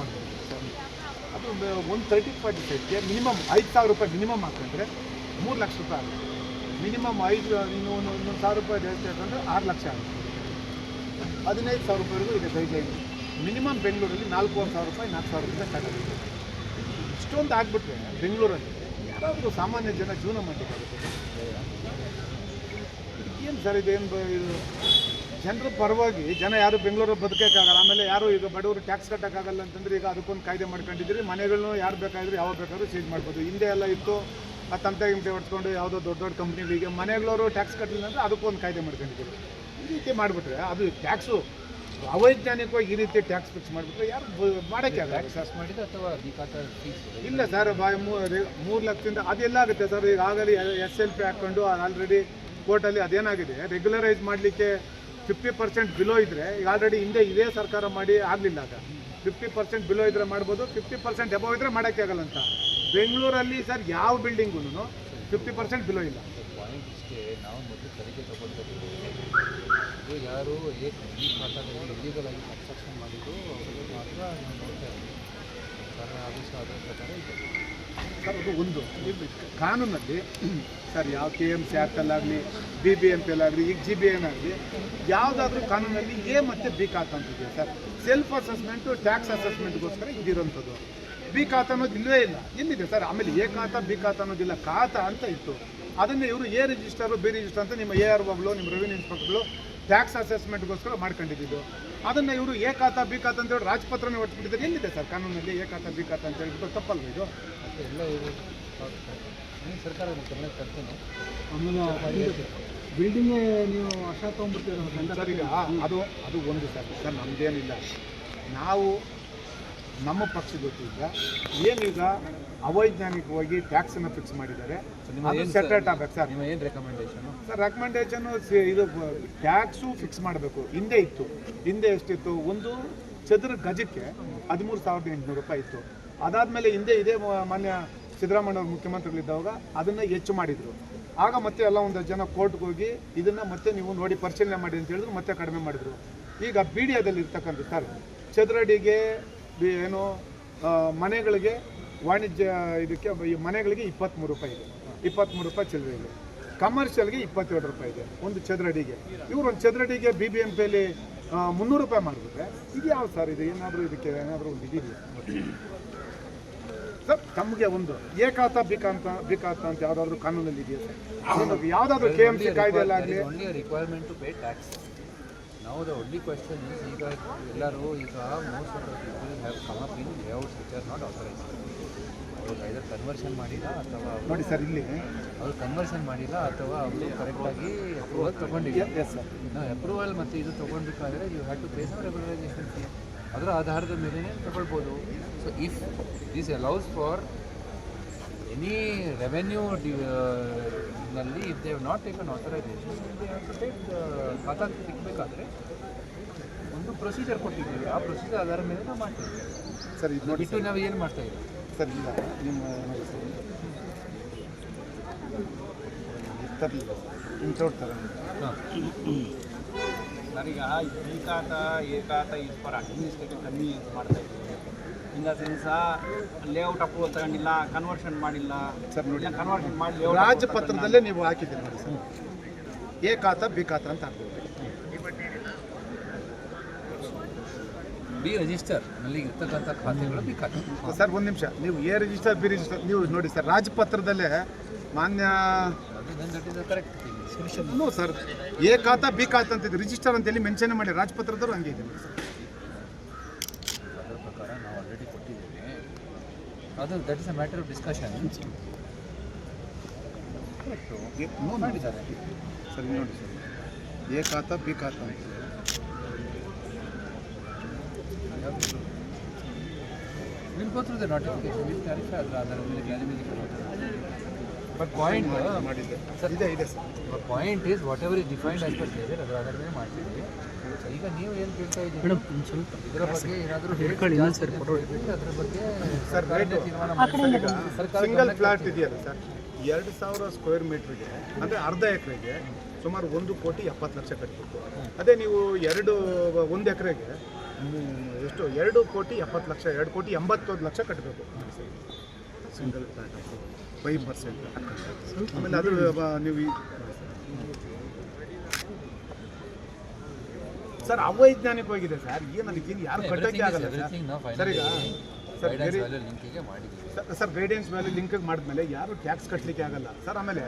ಮಾಡ್ಬೋದು ಅದು ಒಂದು ತರ್ಟಿ ಫಾರ್ಟಿ ಸೈಟ್ಗೆ ಮಿನಿಮಮ್ ಐದು ಸಾವಿರ ರೂಪಾಯಿ ಮಿನಿಮಮ್ ಹಾಕೊಂಡ್ರೆ ಮೂರು ಲಕ್ಷ ರೂಪಾಯಿ ಆಗುತ್ತೆ. ಮಿನಿಮಮ್ ಐದು, ಇನ್ನು ಒಂದು ಒಂದು ಸಾವಿರ ರೂಪಾಯಿ ಜಾಸ್ತಿ ಹಾಕೊಂಡ್ರೆ ಆರು ಲಕ್ಷ ಆಗುತ್ತೆ. ಹದಿನೈದು ಸಾವಿರ ರೂಪಾಯಿವರೆಗೂ ಇದೆ. ಗೈಡ್ಲೈನ್ ಮಿನಿಮಮ್ ಬೆಂಗಳೂರಲ್ಲಿ ನಾಲ್ಕೂವರೆ ಸಾವಿರ ರೂಪಾಯಿ, ನಾಲ್ಕು ಸಾವಿರ ರೂಪಾಯಿ ಸ್ಟಾರ್ಟ್ ಆಗುತ್ತೆ. ಇಷ್ಟೊಂದು ಆಗ್ಬಿಟ್ರೆ ಬೆಂಗಳೂರಲ್ಲಿ ಯಾರಾದರೂ ಸಾಮಾನ್ಯ ಜನ ಜೀವನ ಮಾಡಬೇಕಾಗುತ್ತೆ ಏನು ಸರ್ ಇದೇನು ಇದು? ಜನರ ಪರವಾಗಿ ಜನ ಯಾರು ಬೆಂಗಳೂರು ಬದುಕೋಕ್ಕಾಗಲ್ಲ ಆಮೇಲೆ ಯಾರು ಈಗ ಬಡವರು ಟ್ಯಾಕ್ಸ್ ಕಟ್ಟೋಕ್ಕಾಗಲ್ಲ ಅಂತಂದ್ರೆ ಈಗ ಅದಕ್ಕೊಂದು ಕಾಯ್ದೆ ಮಾಡ್ಕೊಂಡಿದ್ದೀರಿ ಮನೆಗಳನ್ನೂ ಯಾರು ಬೇಕಾದರೂ ಯಾವಾಗ ಬೇಕಾದ್ರೂ ಚೇಂಜ್ ಮಾಡ್ಬೋದು. ಹಿಂದೆ ಎಲ್ಲ ಇತ್ತು ಆ ತಂತೆ ಗಿಂತೆ ಹೊಡ್ಸ್ಕೊಂಡು ಯಾವುದೋ ದೊಡ್ಡ ದೊಡ್ಡ ಕಂಪ್ನಿಗಳಿಗೆ ಮನೆಗಳವರು ಟ್ಯಾಕ್ಸ್ ಕಟ್ಟಲಿಲ್ಲ ಅಂದರೆ ಅದಕ್ಕೊಂದು ಕಾಯ್ದೆ ಮಾಡ್ಕೊಂಡಿದ್ದೀರಿ. ಈ ರೀತಿ ಮಾಡಿಬಿಟ್ರೆ ಅದು ಟ್ಯಾಕ್ಸು ಅವೈಜ್ಞಾನಿಕವಾಗಿ ಈ ರೀತಿ ಟ್ಯಾಕ್ಸ್ ಫಿಕ್ಸ್ ಮಾಡಿಬಿಟ್ರೆ ಯಾರು ಮಾಡೋಕ್ಕೆ ಮಾಡಿದ್ದು ಅಥವಾ ಇಲ್ಲ ಸರ್ ಬಾಯ್ ಮೂರು ಲಕ್ಷದಿಂದ ಅದೆಲ್ಲ ಆಗುತ್ತೆ ಸರ್ ಈಗ ಆಗಲಿ ಎಸ್ ಎಲ್ ಪಿ ಹಾಕ್ಕೊಂಡು ಆಲ್ರೆಡಿ ಕೋರ್ಟಲ್ಲಿ ಅದೇನಾಗಿದೆ ರೆಗ್ಯುಲರೈಸ್ ಮಾಡಲಿಕ್ಕೆ ಫಿಫ್ಟಿ ಪರ್ಸೆಂಟ್ ಬಿಲೋ ಇದ್ದರೆ ಈಗ ಆಲ್ರೆಡಿ ಹಿಂದೆ ಇದೇ ಸರ್ಕಾರ ಮಾಡಿ ಆಗಲಿಲ್ಲ ಆಗ. ಫಿಫ್ಟಿ ಪರ್ಸೆಂಟ್ ಬಿಲೋ ಇದ್ರೆ ಮಾಡ್ಬೋದು ಫಿಫ್ಟಿ ಪರ್ಸೆಂಟ್ ಎಬೋ ಇದ್ರೆ ಮಾಡೋಕ್ಕೆ ಆಗಲ್ಲ ಅಂತ. ಬೆಂಗಳೂರಲ್ಲಿ ಸರ್ ಯಾವ ಬಿಲ್ಡಿಂಗು ಫಿಫ್ಟಿ ಪರ್ಸೆಂಟ್ ಬಿಲೋ ಇಲ್ಲ. ಪಾಯಿಂಟ್ ಇಷ್ಟೇ ನಾವು ಮೊದಲು ತನಿಖೆ ಯಾರು ಈ ಖಾತಾದಲ್ಲಿ ಇಲ್ಲಿಗಲ್ ಆಗಿ ಕನ್ಸ್ಟ್ರಕ್ಷನ್ ಮಾಡಿದ್ದು ಅವರಿಗೆ ಮಾತ್ರ ನಾವು ನೋಡ್ತಾ ಇದ್ದೀವಿ ಸರ್ಕಾರ ಆದೇಶ ಅದರ ಪ್ರಕಾರ ಇದೆ. ಸರ್ ಅದು ಒಂದು. ಕಾನೂನಲ್ಲಿ ಸರ್, ಯಾವ ಕೆ ಎಂ ಸಿ ಆ್ಯಕ್ಟಲ್ಲಾಗಲಿ ಬಿ ಬಿ ಎಂ ಪಿ ಆಗಲಿ ಈಗ ಜಿ ಬಿ ಎನ್ ಆಗಲಿ, ಯಾವುದಾದ್ರೂ ಕಾನೂನಲ್ಲಿ ಎ ಮತ್ತು ಬಿ ಕಾತ ಅಂತಿದೆ ಸರ್? ಸೆಲ್ಫ್ ಅಸೆಸ್ಮೆಂಟು ಟ್ಯಾಕ್ಸ್ ಅಸೆಸ್ಮೆಂಟ್ಗೋಸ್ಕರ ಇದಿರೋಂಥದ್ದು ಬಿ ಖಾತ ಅನ್ನೋದು ಇಲ್ಲವೇ ಇಲ್ಲ. ಎಲ್ಲಿದೆ ಸರ್? ಆಮೇಲೆ ಎ ಖಾತ, ಬಿ ಖಾತ ಅನ್ನೋದಿಲ್ಲ ಖಾತಾ ಅಂತ ಇತ್ತು. ಅದನ್ನು ಇವರು ಎ ರಿಜಿಸ್ಟರು ಬಿ ರಿಜಿಸ್ಟರ್ ಅಂತ ನಿಮ್ಮ ಎ ಆರ್ ಒಗಳು ನಿಮ್ಮ ರೆವಿನ್ಯೂ ಇನ್ಸ್ಪೆಕ್ಟರ್ಗಳು ಟ್ಯಾಕ್ಸ್ ಅಸೆಸ್ಮೆಂಟ್ಗೋಸ್ಕರ ಮಾಡ್ಕೊಂಡಿದ್ದು. ಅದನ್ನು ಇವರು ಎ ಖಾತ, ಬಿ ಖಾತ ಅಂತ ಹೇಳಿ ರಾಜಪತ್ರನೇ ಎಲ್ಲಿದೆ ಸರ್ ಕಾನೂನಲ್ಲಿ ಎ ಖಾತ, ಬಿ ಖಾತ ಅಂತ ಹೇಳಿಬಿಟ್ಟು ತಪ್ಪಲ್ವ ಇದು? ಎಲ್ಲ ಎಲ್ಲ ಬಿಲ್ಡಿಂಗ್ ನೀವು ಅಶ ತೊಗೊಂಡ್ಬಿಡ್ತೀರ ಸರ್ ಈಗ ಅದು ಅದು ಒಂದು ಸರ್ ಸರ್ ನಮ್ದೇನಿಲ್ಲ. ನಾವು ನಮ್ಮ ಪಕ್ಷದೊಟ್ಟಿಗೆ ಏನೀಗ ಅವೈಜ್ಞಾನಿಕವಾಗಿ ಟ್ಯಾಕ್ಸನ್ನು ಫಿಕ್ಸ್ ಮಾಡಿದ್ದಾರೆ. ನಿಮ್ಮ ಅದು ಏನು ಸೆಟ್ರೇಟ್ ಆಗ್ಬೇಕು ಸರ್. ನಿಮ್ಮ ಏನು ರೆಕಮೆಂಡೇಶನು ಸರ್ ರೆಕಮೆಂಡೇಶನ್ ಇದು ಟ್ಯಾಕ್ಸು ಫಿಕ್ಸ್ ಮಾಡಬೇಕು. ಹಿಂದೆ ಇತ್ತು. ಹಿಂದೆ ಎಷ್ಟಿತ್ತು? ಒಂದು ಚದುರ ಗಜಕ್ಕೆ ಹದಿಮೂರು ಸಾವಿರದ ಎಂಟುನೂರು ರೂಪಾಯಿ ಇತ್ತು. ಅದಾದಮೇಲೆ ಹಿಂದೆ ಇದೇ ಮಾನ್ಯ ಸಿದ್ದರಾಮಯ್ಯ ಅವರು ಮುಖ್ಯಮಂತ್ರಿಗಳಿದ್ದಾಗ ಅದನ್ನು ಹೆಚ್ಚು ಮಾಡಿದರು. ಆಗ ಮತ್ತೆ ಎಲ್ಲ ಒಂದು ಜನ ಕೋರ್ಟ್ಗೆ ಹೋಗಿ ಇದನ್ನು ಮತ್ತೆ ನೀವು ನೋಡಿ ಪರಿಶೀಲನೆ ಮಾಡಿ ಅಂತ ಹೇಳಿದ್ರು, ಮತ್ತೆ ಕಡಿಮೆ ಮಾಡಿದರು. ಈಗ ಬಿ ಡಿ ಎದಲ್ಲಿ ಇರ್ತಕ್ಕಂಥ ಸರ್, ಚದುರಡಿಗೆ ಏನು ಮನೆಗಳಿಗೆ ವಾಣಿಜ್ಯ ಇದಕ್ಕೆ ಈ ಮನೆಗಳಿಗೆ ಇಪ್ಪತ್ತ್ಮೂರು ರೂಪಾಯಿ ಇದೆ. ಇಪ್ಪತ್ತ್ಮೂರು ರೂಪಾಯಿ ಚಿಲ್ಲರೆ ಇದೆ ಕಮರ್ಷಿಯಲ್ಗೆ ಇಪ್ಪತ್ತೇಳು ರೂಪಾಯಿ ಇದೆ ಒಂದು ಚದರಡಿಗೆ. ಇವರು ಒಂದು ಚದರಡಿಗೆ ಬಿ ಬಿ ಎಂ ಪಿಯಲ್ಲಿ ಮುನ್ನೂರು ರೂಪಾಯಿ ಮಾಡಿಬಿಟ್ರೆ, ಇದು ಯಾವ ಸರ್ ಇದು? ಏನಾದರೂ ಇದಕ್ಕೆ ಏನಾದರೂ ಒಂದು ಇದೆಯಾ ಸರ್ ತಮಗೆ ಒಂದು ಏಕಾತ ಬಿಕಾಂತ ಬಿಕಾತ ಅಂತ ಯಾವುದಾದ್ರೂ ಕಾನೂನಲ್ಲಿ ಇದೆಯಾ ಸರ್? ಯಾವುದಾದ್ರೂ K M C ಕಾಯ್ದೆಯಲ್ಲಾಗಲಿ only requirement to pay tax ನಾವು ದ ಒನ್ಲಿ ಕ್ವೆಶನ್ ಇಸ್ ಈಗ ಎಲ್ಲರೂ ಈಗ most of the people have come up in layouts which are not authorise ಅವರು ಐದರ್ ಕನ್ವರ್ಷನ್ ಮಾಡಿಲ್ಲ ಅಥವಾ ಅವರು ನೋಡಿ ಸರ್ ಇಲ್ಲಿ ಅವರು ಕನ್ವರ್ಷನ್ ಮಾಡಿಲ್ಲ ಅಥವಾ ಅವರು ಕರೆಕ್ಟಾಗಿ ಅಪ್ರೂವಲ್ ತೊಗೊಂಡಿಲ್ಲ. ಸರ್ ನಾವು ಅಪ್ರೂವಲ್ ಮತ್ತು ಇದು ತೊಗೊಳ್ಬೇಕಾದ್ರೆ you have to pay some regularisation fee ಅದರ ಆಧಾರದ ಮೇಲೆ ತಗೊಳ್ಬೋದು. So if this allows for any revenue ನಲ್ಲಿ if they not taken authorisation state khata ಸಿಗಬೇಕಾದ್ರೆ ಒಂದು ಪ್ರೊಸೀಜರ್ ಕೊಟ್ಟಿದ್ದೀವಿ. ಆ ಪ್ರೊಸೀಜರ್ ಆಧಾರ ಮೇಲೆ ನಾವು ಮಾಡ್ತೀವಿ. ಸರ್ ಇದು ನೋಡಿ ಬಿಟ್ಟು ನಾವು ಏನು ಮಾಡ್ತಾ ಇದ್ದೀವಿ ಸರ್ ಇಲ್ಲ. ನಿಮ್ಮ ತರಲಿಲ್ಲ. ಹಾಂ. ನನಗ ಈ ಖಾತ ಏ ಇದು ಫಾರ್ ಅಡ್ಮಿನಿಸ್ಟ್ರೇಟಿವ್ ಕಮ್ಮಿ ಮಾಡ್ತಾ ಇದ್ದೀವಿ. ಇನ್ ಲೇಔಟ್ ಅಪ್ರೂವಲ್ ತಗೊಂಡಿಲ್ಲ ಕನ್ವರ್ಷನ್ ಮಾಡಿಲ್ಲ. ಸರ್ ನೋಡಿ. ಕನ್ವರ್ಷನ್ ಮಾಡಿ ರಾಜಪತ್ರದಲ್ಲೇ ನೀವು ಹಾಕಿದ್ದೀರಿ ನೋಡಿ sir. A khata B khata ಅಂತ ಹಾಕ್ಬೋದು. ಬಿ ರಿಜಿಸ್ಟರ್ ಅಲ್ಲಿ ಇರ್ತಕ್ಕಂಥ ಖಾತೆಗಳು ಬಿ ಖಾತೆ. ಸರ್ ಒಂದು ನಿಮಿಷ. ನೀವು ಎ ರಿಜಿಸ್ಟರ್ ಬಿ ರಿಜಿಸ್ಟರ್ ನೀವು ನೋಡಿ ಸರ್ ರಾಜಪತ್ರದಲ್ಲೇ ಮಾನ್ಯ correct no sir A khata B khata ಅಂತಿದೆ. ರಿಜಿಸ್ಟರ್ ಅಂತೇಳಿ ಮೆನ್ಷನ್ ಮಾಡಿ ರಾಜಪತ್ರದವರು ಹಂಗೆ ಇದೆ ನೋಡಿ ಸರ್ ಅದರ ಪ್ರಕಾರ ನಾವು ಆಲ್ರೆಡಿ ಕೊಟ್ಟಿದ್ದೇವೆ ಅದು that is a matter of discussion a- no ನೋಡಿ ಸರ್ ಸರ್ ಇಲ್ಲಿ ನೋಡಿ sir A khata B khata ಅಂತ will go through the notification will clarify ಅದರ ಆಧಾರದ ಮೇಲೆ ಕ್ಲಾರಿಫಿಕೇಶನ್ ಬಟ್ ಪಾಯಿಂಟ್ ಮಾಡಿದ್ದೆ. ಸರ್ ಇದೆ ಇದೆ sir point is whatever is defined as per pleasure ಅದರ ಆಧಾರದ ಮೇಲೆ ಮಾಡ್ತೀವಿ ಈಗ ನೀವು ಏನು ಕೇಳ್ತಾ ಇದ್ದೀರಿ? ಸ್ವಲ್ಪ ಇದರ ಬಗ್ಗೆ ಏನಾದರೂ ಹೇಳ್ಕೊಳ್ಳಿ ಇನ್ನೊಂದು ಸರ್ ಕೊಡೋದು ಅದರ ಬಗ್ಗೆ ಸರ್ ರೇಟ್ ತೀರ್ಮಾನ ಮಾಡಿ ಸರ್ಕಾರ ಸಿಂಗಲ್ ಫ್ಲಾಟ್ ಇದೆಯಲ್ಲ ಸರ್ ಎರಡು ಸಾವಿರ ಸ್ಕ್ವೇರ್ ಮೀಟ್ರಿಗೆ ಅಂದರೆ ಅರ್ಧ ಎಕರೆಗೆ ಸುಮಾರು ಒಂದು ಕೋಟಿ ಎಪ್ಪತ್ತು ಲಕ್ಷ ಕಟ್ಟಬೇಕು ಅದೇ ನೀವು ಎರಡು ಒಂದು ಎಕರೆಗೆ ಎಷ್ಟು? ಎರಡು ಕೋಟಿ ಎಪ್ಪತ್ತು ಲಕ್ಷ ಎರಡು ಕೋಟಿ ಎಂಬತ್ತೊಂದು ಲಕ್ಷ ಕಟ್ಟಬೇಕು ಸಿಂಗಲ್ ಫೈವ್ ಪರ್ಸೆಂಟ್ ಆಮೇಲೆ ಅದು ಬ- ನೀವು ಸರ್ ಅವೈಜ್ಞಾನಿಕವಾಗಿದೆ ಸರ್. ಏನು ಅದಕ್ಕೆ? ಇದು ಯಾರು ಕಟ್ಟಕ್ಕೆ ಆಗಲ್ಲ ಸರ್. ಈಗ sir value sir- sir guidance ಮೇಲೆ ಲಿಂಕ್ ಮಾಡಿದ್ಮೇಲೆ ಯಾರು ಟ್ಯಾಕ್ಸ್ ಕಟ್ಟಲಿಕ್ಕೆ ಆಗಲ್ಲ. ಸರ್ ಆಮೇಲೆ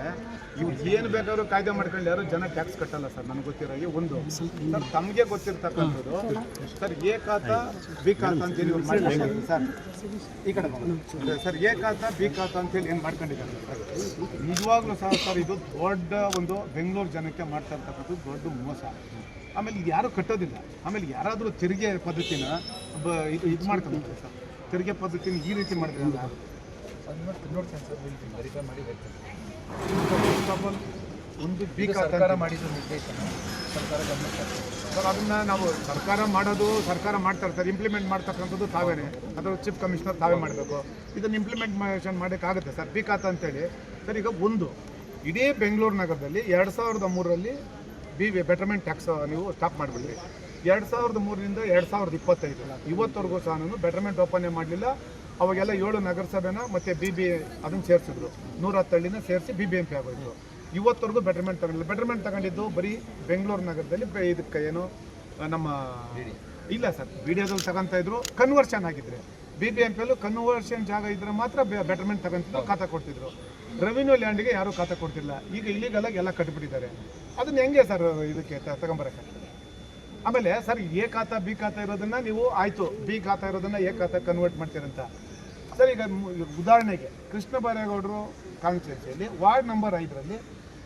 ಇವ್ರು ಏನು ಬೇಕಾದ್ರೂ ಕಾಯ್ದೆ ಮಾಡ್ಕೊಂಡು ಯಾರು ಜನ ಟ್ಯಾಕ್ಸ್ ಕಟ್ಟಲ್ಲ ಸರ್ ನನಗೆ ಗೊತ್ತಿರೋ ಒಂದು. ಸರ್ ತಮಗೆ ಗೊತ್ತಿರ್ತಕ್ಕಂಥದ್ದು sir A khata B khata ಅಂತೇಳಿ ಇವ್ರು ಮಾಡ್ಕೊಂಡಿದ್ದಾರೆ ಸರ್ ಈ ಕಡೆ sir A khata B khata ಅಂತೇಳಿ ಏನು ಮಾಡ್ಕೊಂಡಿದ್ದಾರೆ ಸರ್ ನಿಜವಾಗ್ಲೂ ಸಹ ಸರ್ ಇದು ದೊಡ್ಡ ಒಂದು ಬೆಂಗಳೂರು ಜನಕ್ಕೆ ಮಾಡ್ತಾ ಇರ್ತಕ್ಕಂಥದ್ದು ದೊಡ್ಡ ಮೋಸ. ಆಮೇಲೆ ಯಾರು ಕಟ್ಟೋದಿಲ್ಲ. ಆಮೇಲೆ ಯಾರಾದರೂ ತೆರಿಗೆ ಪದ್ಧತಿನ ಇದು ಇದು ಮಾಡ್ಕೊಬೇಕು ಸರ್ ತೆರಿಗೆ ಪದ್ಧತಿನ ಈ ರೀತಿ ಮಾಡಿದ್ರೆ ಅಲ್ಲ ಅದನ್ನ ನೋಡ್ತೇನೆ ಸರ್ ವೆರಿಫೈ ಮಾಡಿ ಹೇಳ್ತೇನೆ. ಫಸ್ಟ್ ಒಂದು ಬಿ ಸರ್ಕಾರ ಮಾಡಿದ ನಿರ್ದೇಶನ. ಸರ್ಕಾರ ಸರ್ ಅದನ್ನ ನಾವು ಸರ್ಕಾರ ಮಾಡೋದು ಸರ್ಕಾರ ಮಾಡ್ತಾರೆ ಸರ್ ಇಂಪ್ಲಿಮೆಂಟ್ ಮಾಡ್ತಕ್ಕಂಥದ್ದು ತಾವೇನೆ. ಅದರ ಚೀಫ್ ಕಮಿಷನರ್ ತಾವೇ ಮಾಡಬೇಕು. ಇದನ್ನು ಇಂಪ್ಲಿಮೆಂಟೇಷನ್ ಮಾಡೋಕ್ಕಾಗುತ್ತೆ ಸರ್ ಬಿ ಖಾತ ಅಂತೇಳಿ ಸರ್ ಈಗ ಒಂದು ಇಡೀ ಬೆಂಗಳೂರು ನಗರದಲ್ಲಿ ಎರಡು ಸಾವಿರದ ಮೂರರಲ್ಲಿ ಬಿ ಬೆಟರ್ಮೆಂಟ್ ಟ್ಯಾಕ್ಸ್ ನೀವು ಸ್ಟಾಪ್ ಮಾಡಿಬಿಡ್ರಿ. ಎರಡು ಸಾವಿರದ ಮೂರರಿಂದ ಎರಡು ಸಾವಿರದ ಇಪ್ಪತ್ತೈದು. ಇವತ್ತವರೆಗೂ ಸಹ ನಾನು ಬೆಟರ್ಮೆಂಟ್ ಓಪನ್ ಮಾಡಲಿಲ್ಲ. ಅವಾಗೆಲ್ಲ ಏಳು ನಗರಸಭೆನ ಮತ್ತು ಬಿ ಬಿ ಅದನ್ನು ಸೇರಿಸಿದ್ರು. ನೂರ ಹತ್ತಳ್ಳಿನ ಸೇರಿಸಿ ಬಿ ಬಿ ಎಂ ಪಿ ಆಗೋಯ್ತು. ಇವತ್ತವರೆಗೂ ಬೆಟರ್ಮೆಂಟ್ ತಗೊಂಡಿಲ್ಲ. ಬೆಟರ್ಮೆಂಟ್ ತಗೊಂಡಿದ್ದು ಬರೀ ಬೆಂಗಳೂರು ನಗರದಲ್ಲಿ ಬೆ- ಇದಕ್ಕೆ ಏನು, ನಮ್ಮ ಇಲ್ಲ ಸರ್ ವಿಡಿಯೋದಲ್ಲಿ ತಗೊಂತ ಇದ್ರು. ಕನ್ವರ್ಷನ್ ಆಗಿದ್ರೆ. ಬಿ ಬಿ ಎಂ ಪಿಯಲ್ಲೂ ಕನ್ವರ್ಷನ್ ಜಾಗ ಇದ್ರೆ ಮಾತ್ರ ಬೆಟರ್ಮೆಂಟ್ ತಗೊಂತಿದ್ರು. ಖಾತಾ ಕೊಡ್ತಿದ್ರು. ರೆವಿನ್ಯೂ ಲ್ಯಾಂಡ್ಗೆ ಯಾರೂ ಖಾತಾ ಕೊಡ್ತಿಲ್ಲ ಈಗ ಇಲ್ಲಿಗೆಲ್ಲ ಎಲ್ಲ ಕಟ್ಬಿಟ್ಟಿದ್ದಾರೆ. ಅದನ್ನ ಹೆಂಗೆ ಸರ್ ಇದಕ್ಕೆ ತಗೊಂಬರಕ್ಕೆ? ಆಮೇಲೆ ಸರ್ ಎ ಖಾತಾ, ಬಿ ಖಾತಾ ಇರೋದನ್ನ ನೀವು ಆಯ್ತು. ಬಿ ಖಾತಾ ಇರೋದನ್ನ ಎ ಖಾತಾ ಕನ್ವರ್ಟ್ ಮಾಡ್ತೀರಂತ. ಸರ್, ಈಗ ಉದಾಹರಣೆಗೆ ಕೃಷ್ಣ ಬೈರೇಗೌಡರು ಕಾನ್ಸ್ಟಿಟ್ಯೂನ್ಸಿಯಲ್ಲಿ ವಾರ್ಡ್ ನಂಬರ್ ಐದರಲ್ಲಿ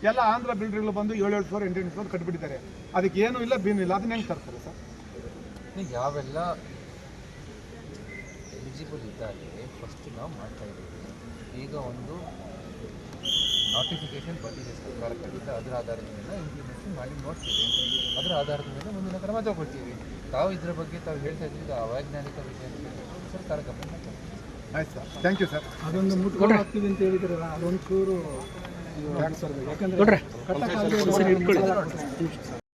ಎಲ್ಲ ಆಂಧ್ರ ಬಿಲ್ಡರ್ಗಳು ಬಂದು ಏಳೇಳು ಫ್ಲೋರ್ ಎಂಟೆಂಟು ಫ್ಲೋರ್ ಕಟ್ಬಿಟ್ಟಿದ್ದಾರೆ. ಅದಕ್ಕೆ ಏನೂ ಇಲ್ಲ ಬೀನು ಇಲ್ಲ. ಅದನ್ನ ಹೆಂಗೆ ತರ್ತಾರೆ ಸರ್? ಯಾವೆಲ್ಲ ಎಲಿಜಿಬಲ್ ಇದ್ದಾರೆ ಫಸ್ಟ್ ನಾವು ಮಾಡ್ತಾ ಇದ್ದೀವಿ. ಈಗ ಒಂದು ನೋಟಿಫಿಕೇಶನ್ ಕೊಟ್ಟಿದೆ ಸರ್ಕಾರ ಕಡೆಯಿಂದ ಅದರ ಆಧಾರದ ಮೇಲೆ ಇಂಪ್ಲಿಮೆಂಟೇಷನ್ ಮಾಡಿ ನೋಡ್ತೀವಿ. ಅದರ ಆಧಾರದ ಮೇಲೆ ಮುಂದಿನ ಕ್ರಮ ತಗೊಳ್ತೀವಿ ತಾವು ಇದ್ರ ಬಗ್ಗೆ ತಾವು ಹೇಳ್ತಾ ಇದ್ದೀವಿ. ಆ ಅವೈಜ್ಞಾನಿಕ ವಿಷಯ ಸರ್ಕಾರ ಗಮನ ಆಯ್ತು ಸರ್. ಥ್ಯಾಂಕ್ ಯು ಸರ್ ಅದೊಂದು ಮುಟ್ಕೊಂಡು ಹೋಗ್ತೀವಿ ಅಂತ ಹೇಳಿದ್ರಲ್ಲ ಅದೊಂದು ಚೂರು ಯಾಕಂದ್ರೆ